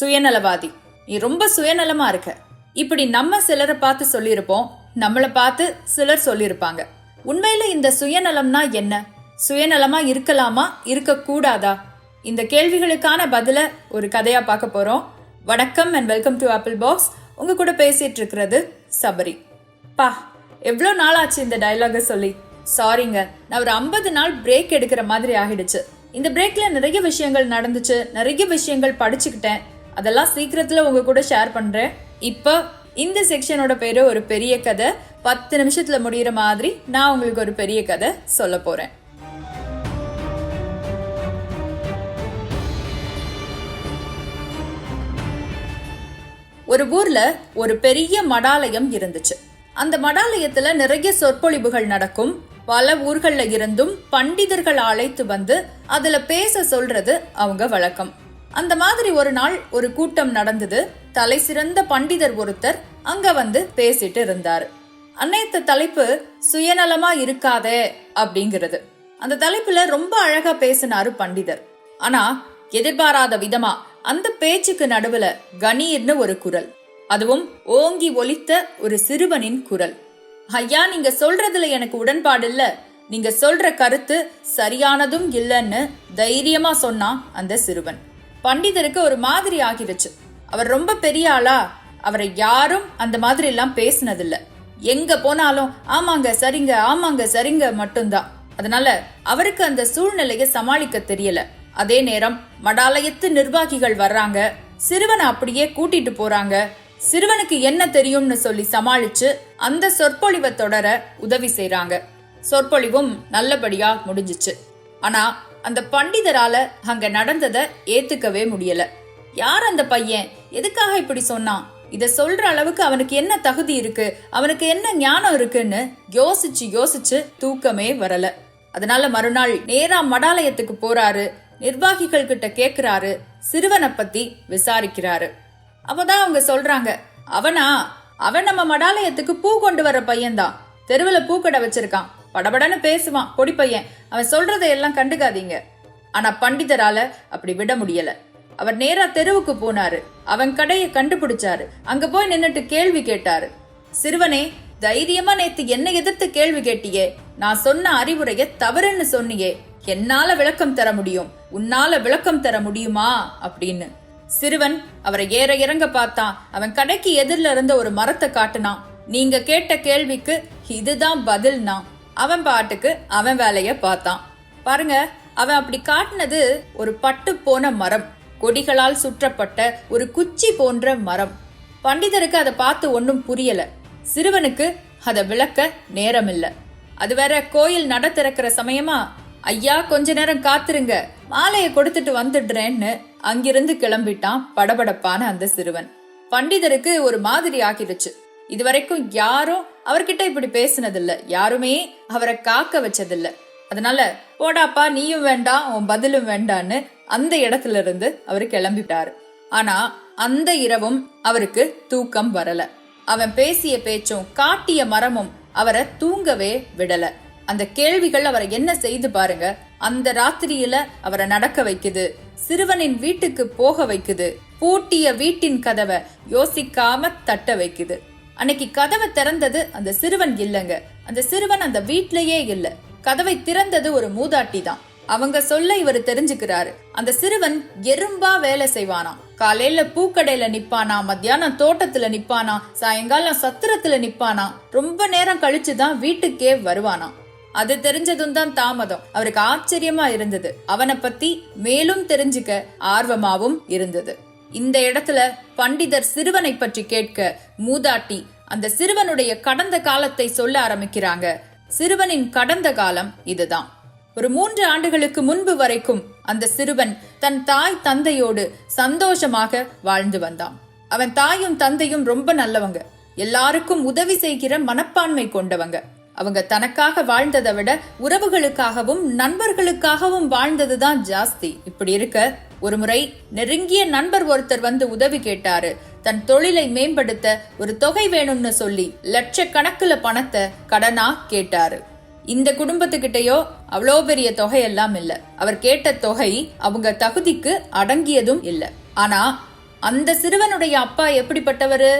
சுயநலவாதி. நீ ரொம்ப சுயநலமா இருக்க. இப்படி நம்ம சிலரை பார்த்து சொல்லியிருப்போம் நம்மளை பார்த்து சிலர் சொல்லியிருப்பாங்க. உண்மையில இந்த சுயநலம்னா என்ன? சுயநலமா இருக்கலாமா? இருக்கக்கூடாதா? இந்த கேள்விகளுக்கான பதில ஒரு கதையா பார்க்க போறோம். வணக்கம் and welcome to apple box உங்க கூட பேசிட்டு இருக்கிறது சபரி. பா எவ்வளோ நாள் ஆச்சு இந்த டைலாக சொல்லி? சாரிங்க நான் ஒரு ஐம்பது நாள் பிரேக் எடுக்கிற மாதிரி ஆகிடுச்சு. இந்த பிரேக்ல நிறைய விஷயங்கள் நடந்துச்சு நிறைய விஷயங்கள் படிச்சுக்கிட்டேன். அதெல்லாம் சீக்கிரத்தில் உங்க கூட ஷேர் பண்ணுறேன் இப்போ இந்த செக்ஷனோட பேர் ஒரு பெரிய கதை. பத்து நிமிஷத்தில் முடிகிற மாதிரி நான் உங்களுக்கு ஒரு பெரிய கதை சொல்ல போகிறேன் ஒரு ஊர்ல ஒரு பெரிய மடாலயம் இருந்துச்சு. அந்த மடாலயத்துல நிறைய சொற்பொழிவுகள் நடக்கும். பல ஊர்கள்ல இருந்தும் பண்டிதர்கள் அழைத்து வந்து அதுல பேச சொல்றது அவங்க வழக்கம். அந்த மாதிரி ஒரு நாள் ஒரு கூட்டம் நடந்தது. தலை சிறந்த பண்டிதர் ஒருத்தர் அங்க வந்து பேசிட்டு இருந்தார். அன்னைத்த தலைப்பு சுயநலமா இருக்காதே அப்படிங்கிறது. அந்த தலைப்புல ரொம்ப அழகா பேசினாரு பண்டிதர். ஆனா எதிர்பாராத விதமா அந்த பேச்சுக்கு நடுவுல கணீர்னு ஒரு குரல். அதுவும் ஓங்கி ஒலித்த ஒரு சிறுவனின் குரல். ஐயா நீங்க சொல்றதுல எனக்கு உடன்பாடு இல்ல. நீங்க சொல்ற கருத்து சரியானதும் இல்லைன்னு தைரியமா சொன்னான் அந்த சிறுவன். பண்டிதருக்கு ஒரு மாதிரி ஆகிருச்சு அவர் ரொம்ப பெரிய ஆளா அவரை யாரும் அந்த மாதிரி எல்லாம் பேசினதில்ல. எங்க போனாலும் ஆமாங்க சரிங்க ஆமாங்க சரிங்க மட்டும்தான். அதனால அவருக்கு அந்த சூழ்நிலையை சமாளிக்க தெரியல. அதே நேரம் மடாலயத்து நிர்வாகிகள் வர்றாங்க. சிறுவனை அப்படியே கூட்டிட்டு போறாங்க. சிறுவனுக்கு என்ன தெரியும்னு சொல்லி சமாளிச்சு அந்த சொற்பொழிவை தொடர உதவி செய்றாங்க. சொற்பொழிவும் நல்லபடியா முடிஞ்சிச்சு. ஆனா அந்த பண்டிதரால அங்க நடந்ததை ஏத்துக்கவே முடியல. யார் அந்த பையன்? எதுக்காக இப்படி சொன்னான்? இத சொல்ற அளவுக்கு அவனுக்கு என்ன தகுதி இருக்கு? அவனுக்கு என்ன ஞானம் இருக்குன்னு யோசிச்சு யோசிச்சு தூக்கமே வரல. அதனால மறுநாள் நேரா மடாலயத்துக்கு போறாரு. நிர்வாகிகள் கிட்ட கேக்குறாரு. சிறுவனை பத்தி விசாரிக்கிறாரு. அப்பதான் அவங்க சொல்றாங்க அவனா? அவன் நம்ம மடாலயத்துக்கு பூ கொண்டு வர பையன்தான். தெருவில் பூக்கடை வச்சிருக்கான். படபடன்னு பேசுவான் பொடி பையன். அவன் சொல்றதை எல்லாம் கண்டுக்காதீங்க. ஆனா பண்டிதரால அப்படி விட முடியல. அவர் நேரா தெருவுக்கு போனாரு. அவன் கடையை கண்டுபிடிச்சாரு. அங்க போய் நின்னுட்டு கேள்வி கேட்டாரு. சிறுவனே தைரியமா நேத்து என்ன எதிர்த்து கேள்வி கேட்டியே. நான் சொன்ன அறிவுரைய தவறுன்னு சொன்னியே. என்னால விளக்கம் தர முடியும். உன்னால விளக்கம் தர முடியுமா? அப்படின்னு. சிறுவன் அவரை ஏற இறங்க பார்த்தான். அவன் கடைக்கு எதிரில இருந்த ஒரு மரத்தை காட்டினான். நீங்க கேட்ட கேள்விக்கு இதுதான் பதில்னா. அவன் பாட்டுக்கு அவன் வேலைய பார்த்தான். பாருங்க அவன் அப்படி காட்டினது ஒரு பட்டு போன மரம். கொடிகளால் சுற்றப்பட்ட ஒரு குச்சி போன்ற மரம். பண்டிதருக்கு அதை பார்த்து ஒன்றும் புரியல. சிறுவனுக்கு அதை விளக்க நேரம் இல்ல அது வேற கோயில் நட திறக்கிற சமயமா? ஐயா கொஞ்ச நேரம் காத்துருங்க. மாலையை கொடுத்துட்டு வந்துடுறேன்னு அங்கிருந்து கிளம்பிட்டான் படபடப்பான அந்த சிறுவன். பண்டிதருக்கு ஒரு மாதிரி ஆகிடுச்சு. இதுவரைக்கும் யாரும் அவர்கிட்ட இப்படி பேசினதில்ல. யாருமே அவரை காக்க வச்சதில்ல. அதனால போடாப்பா நீயும் வேண்டாம் உன் பதிலும் வேண்டான்னு அந்த இடத்துல இருந்து அவர் கிளம்பிட்டாரு ஆனா அந்த இரவும் அவருக்கு தூக்கம் வரல. அவன் பேசிய பேச்சும் காட்டிய மரமும் அவரை தூங்கவே விடல. அந்த கேள்விகள் அவரை என்ன செய்து பாருங்க அந்த ராத்திரியில அவரை நடக்க வைக்குது சிறுவனின் வீட்டுக்கு போக வைக்குது பூட்டிய வீட்டின் கதவை யோசிக்காம தட்ட வைக்குது. அன்னைக்கு கதவை திறந்தது அந்த சிறுவன் இல்லைங்க. அந்த சிறுவன் அந்த வீட்லயே இல்ல. கதவை திறந்தது ஒரு மூதாட்டி தான். அவங்க சொல்ல இவர் தெரிஞ்சுக்கிறாரு. அந்த சிறுவன் எறும்பா வேலை செய்வானாம். காலையில பூக்கடையில நிப்பானா மத்தியானம் தோட்டத்துல நிப்பானா சாயங்காலம் சத்திரத்துல நிப்பானா ரொம்ப நேரம் கழிச்சுதான் வீட்டுக்கே வருவானாம். அது தெரிஞ்சதும் தான் தாமதம். அவருக்கு ஆச்சரியமா இருந்தது. அவனை பத்தி மேலும் தெரிஞ்சுக்க ஆர்வமாவும் இருந்தது. இந்த இடத்துல பண்டிதர் சிறுவனை பற்றி கேட்க மூதாட்டி அந்த சிறுவனுடைய கடந்த காலத்தை சொல்ல ஆரம்பிக்கிறாங்க. சிறுவனின் கடந்த காலம் இதுதான். ஒரு மூன்று ஆண்டுகளுக்கு முன்பு வரைக்கும் அந்த சிறுவன் தன் தாய் தந்தையோடு சந்தோஷமாக வாழ்ந்து வந்தான். அவன் தாயும் தந்தையும் ரொம்ப நல்லவங்க. எல்லாருக்கும் உதவி செய்கிற மனப்பான்மை கொண்டவங்க. அவங்க தனக்காக வாழ்ந்ததை விட உறவுகளுக்காகவும் நண்பர்களுக்காகவும் வாழ்ந்ததுதான் ஜாஸ்தி. இப்படி இருக்க ஒரு முறை நெருங்கிய நண்பர் ஒருத்தர் வந்து உதவி கேட்டாரு. தன் தொழிலை மேம்படுத்த ஒரு தொகை வேணும்னு சொல்லி லட்சக்கணக்குல பணத்தை கடனா கேட்டாரு. இந்த குடும்பத்துக்கிட்டயோ அவ்வளோ பெரிய தொகை எல்லாம் இல்ல. அவர் கேட்ட தொகை அவங்க தகுதிக்கு அடங்கியதும் இல்ல. ஆனா அந்த சிறுவனுடைய அப்பா எப்படிப்பட்டவரு?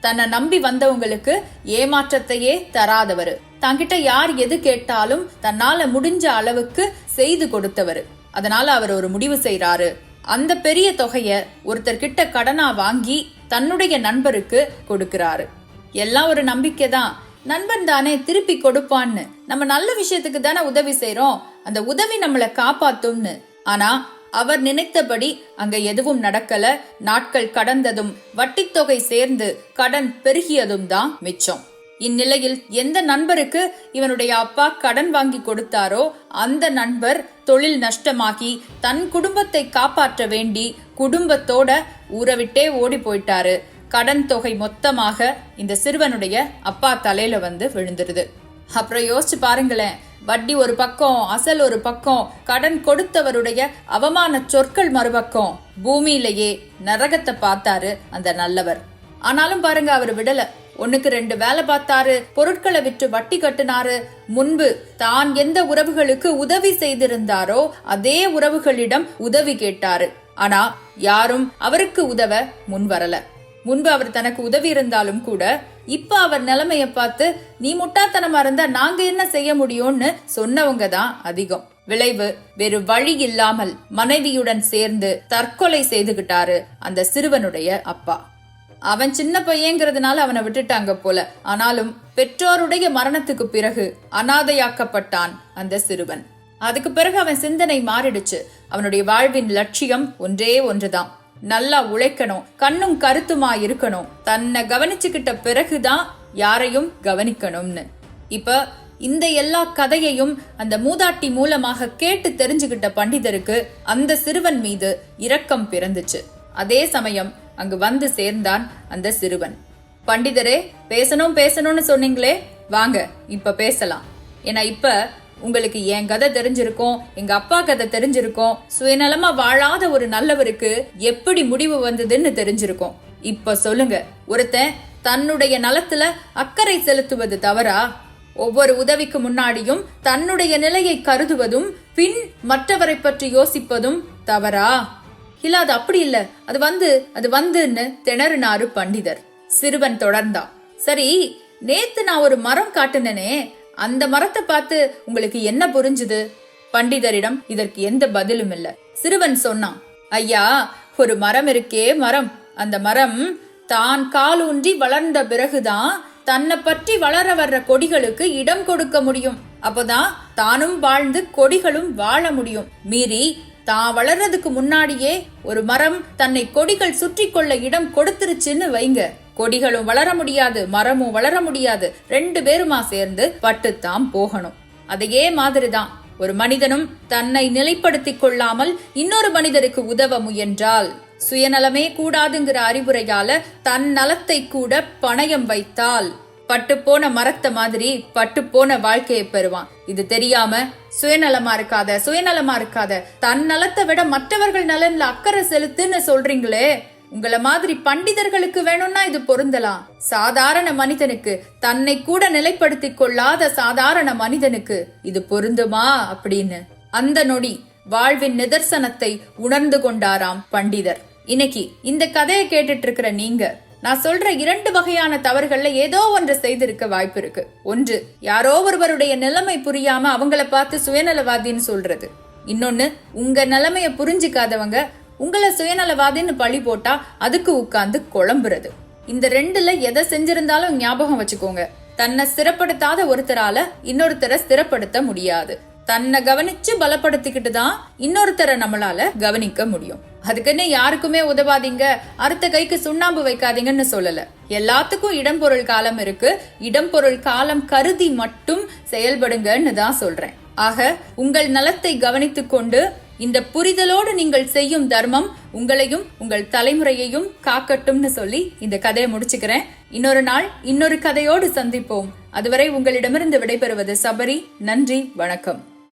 தன்னை நம்பி வந்தவங்களுக்கு ஏமாற்றத்தையே தராதவர். தங்கிட்ட யார் எது கேட்டாலும் தன்னால முடிஞ்ச அளவுக்கு செய்து கொடுத்தவர். அதனால அவர் ஒரு முடிவு செய்றாரு. அந்த பெரிய தொகைய ஒருத்தர் கிட்ட கடனா வாங்கி தன்னுடைய நண்பருக்கு கொடுக்கிறாரு. எல்லாம் ஒரு நம்பிக்கை தான் நண்பன் தானே திருப்பி கொடுப்பான்னு. நம்ம நல்ல விஷயத்துக்கு தானே உதவி செய்யறோம் அந்த உதவி நம்மளை காப்பாத்தும்னு. ஆனா அவர் நினைத்தபடி அங்க எதுவும் நடக்கல. நாட்கள் கடந்ததும் வட்டித்தொகை சேர்ந்து கடன் பெருகியதும் தான் மிச்சம். இந்நிலையில் எந்த நண்பருக்கு இவனுடைய அப்பா கடன் வாங்கி கொடுத்தாரோ அந்த நண்பர் தொழில் நஷ்டமாகி தன் குடும்பத்தை காப்பாற்ற வேண்டி குடும்பத்தோட ஊரை விட்டே ஓடி போயிட்டாரு. கடன் தொகை மொத்தமாக இந்த சிறுவனுடைய அப்பா தலையில வந்து விழுந்துருது. அப்புறம் யோசிச்சு பாருங்களேன் வட்டி ஒரு பக்கம் அசல் ஒரு பக்கம் கடன் கொடுத்தவருடைய அவமான சொற்கள் மறுபக்கம். பூமியிலேயே நரகத்தை பார்த்தாரு அந்த நல்லவர். ஆனாலும் பாருங்க அவர் விடல. ஒண்ணுக்கு ரெண்டு வேலை பார்த்தாரு பொருட்களை விற்று வட்டி கட்டினாரு. முன்பு தான் எந்த உறவுகளுக்கு உதவி செய்திருந்தாரோ அதே உறவுகளிடம் உதவி கேட்டாரு. ஆனா யாரும் அவருக்கு உதவ முன் வரல முன்பு அவர் தனக்கு உதவி இருந்தாலும் கூட இப்ப அவர் நிலைமைய பார்த்து நீ முட்டாத்தனமா இருந்தா நாங்க என்ன செய்ய முடியும்னு சொன்னவங்க தான் அதிகம். விளைவு வேறு வழி இல்லாமல் மனைவியுடன் சேர்ந்து தற்கொலை செய்துகிட்டாரு அந்த சிறுவனுடைய அப்பா. அவன் சின்ன பையங்கிறதுனால அவனை விட்டுட்டாங்க போல. ஆனாலும் பெற்றோருடைய மரணத்துக்கு பிறகு அனாதையாக்கப்பட்டான் அந்த சிறுவன். அதுக்கு பிறகு அவன் சிந்தனை மாறிடுச்சு. அவனுடைய வாழ்வின் லட்சியம் ஒன்றே ஒன்றுதான். நல்லா உழைக்கணும் கண்ணும் கருத்துமா இருக்கணும் தன்னை கவனிச்சுக்கிட்ட பிறகுதான் யாரையும் கவனிக்கணும்னு. இப்ப இந்த எல்லா கதையையும் அந்த மூதாட்டி மூலமாக கேட்டு தெரிஞ்சுகிட்ட பண்டிதருக்கு அந்த சிறுவன் மீது இரக்கம் பிறந்துச்சு. அதே சமயம் அங்கு வந்து சேர்ந்தான் அந்த சிறுவன். பண்டிதரே பேசணும் பேசணும்னு சொன்னீங்களே வாங்க இப்ப பேசலாம். ஏன்னா இப்ப உங்களுக்கு என் கதை தெரிஞ்சிருக்கும் எங்க அப்பா கதை தெரிஞ்சிருக்கும். சுயநலமா வாழாத ஒரு நல்லவருக்கு எப்படி முடிவு வந்ததுன்னு தெரிஞ்சிருக்கும். இப்ப சொல்லுங்க ஒருத்தன் தன்னுடைய நலத்துல அக்கறை செலுத்துவது தவறா? ஒவ்வொரு உதவிக்கு முன்னாடியும் தன்னுடைய நிலையை கருதுவதும் பின் மற்றவரை பற்றி யோசிப்பதும் தவறா? இல்ல அது அப்படி இல்ல. அது வந்து அது வந்துன்னு திணறினாரு பண்டிதர். சிறுவன் தொடர்ந்தான். சரி நேத்து நான் ஒரு மரம் காட்டுனனே அந்த மரத்தை பார்த்து உங்களுக்கு என்ன புரிஞ்சுது? பண்டிதரிடம் இதற்கு எந்த பதிலும் இல்ல. சிறுவன் சொன்னான் ஐயா ஒரு மரம் இருக்கே மரம். அந்த மரம் தான் காலூன்றி வளர்ந்த பிறகுதான் தன்னை பற்றி வளர வர்ற கொடிகளுக்கு இடம் கொடுக்க முடியும். அப்போதான் தானும் வாழ்ந்து கொடிகளும் வாழ முடியும். மீறி தான் வளர்றதுக்கு முன்னாடியே ஒரு மரம் தன்னை கொடிகள் சுற்றி கொள்ள இடம் கொடுத்துருச்சுன்னு வைங்க. கொடிகளும் வளர முடியாது மரமும் வளர முடியாது. ரெண்டு பேருமா சேர்ந்து பட்டுத்தான் போகணும். அதையே மாதிரிதான். ஒரு மனிதனும் தன்னை நிலைப்படுத்திக் கொள்ளாமல் இன்னொரு மனிதருக்கு உதவ முயன்றால் சுயநலமே கூடாதுங்கிற அறிவுரையால தன் நலத்தை கூட பணயம் வைத்தால் பட்டு போன மரத்தை மாதிரி பட்டு போன வாழ்க்கையை பெறுவான். இது தெரியாம சுயநலமா இருக்காத சுயநலமா இருக்காத. தன் நலத்தை விட மற்றவர்கள் நலன்ல அக்கறை செலுத்துன்னு சொல்றீங்களே. உங்களை மாதிரி பண்டிதர்களுக்கு வேணும்னா இது பொருந்தலாம். சாதாரண மனிதனுக்கு தன்னை கூட நிலைப்படுத்திக் கொள்ளாத சாதாரண மனிதனுக்கு இது பொருந்துமா அப்படின்னு. அந்த நொடி வாழ்வின் நிதர்சனத்தை உணர்ந்து கொண்டாராம் பண்டிதர். இன்னைக்கு இந்த கதையை கேட்டுட்டு இருக்கிற நீங்க நான் சொல்ற இரண்டு வகையான தவறுகள்ல ஏதோ ஒன்று செய்திருக்க வாய்ப்பு இருக்கு. ஒன்று யாரோ ஒருவருடைய நிலைமை புரியாம அவங்கள பார்த்து சுயநலவாதின்னு சொல்றது. இன்னொன்னு உங்க நிலைமைய புரிஞ்சுக்காதவங்க உங்களை சுயநலவாதின்னு பழி போட்டா அதுக்கு உட்கார்ந்து குழம்புறது. இந்த ரெண்டுல எதை செஞ்சிருந்தாலும் ஞாபகம் வச்சுக்கோங்க. தன்னை ஸ்திரப்படுத்தாத ஒருத்தரால இன்னொருத்தரை ஸ்திரப்படுத்த முடியாது. தன்னை கவனிச்சு பலப்படுத்திக்கிட்டு தான் இன்னொருத்தரை நம்மளால கவனிக்க முடியும். அதுக்குன்னு யாருக்குமே உதவாதீங்க. அடுத்த கைக்கு சுண்ணாம்பு வைக்காதீங்கன்னு சொல்லல. எல்லாத்துக்கும் இடம் பொருள் காலம் இருக்கு. இடம் பொருள் காலம் கருதி மட்டும் செயல்படுங்கன்னு தான் சொல்றேன். ஆக உங்கள் நலத்தை கவனித்துக் கொண்டு இந்த புரிதலோடு நீங்கள் செய்யும் தர்மம் உங்களையும் உங்கள் தலைமுறையையும் காக்கட்டும்னு சொல்லி இந்த கதையை முடிச்சுக்கிறேன். இன்னொரு நாள் இன்னொரு கதையோடு சந்திப்போம். அதுவரை உங்களிடமிருந்து விடைபெறுவது சபரி. நன்றி வணக்கம்.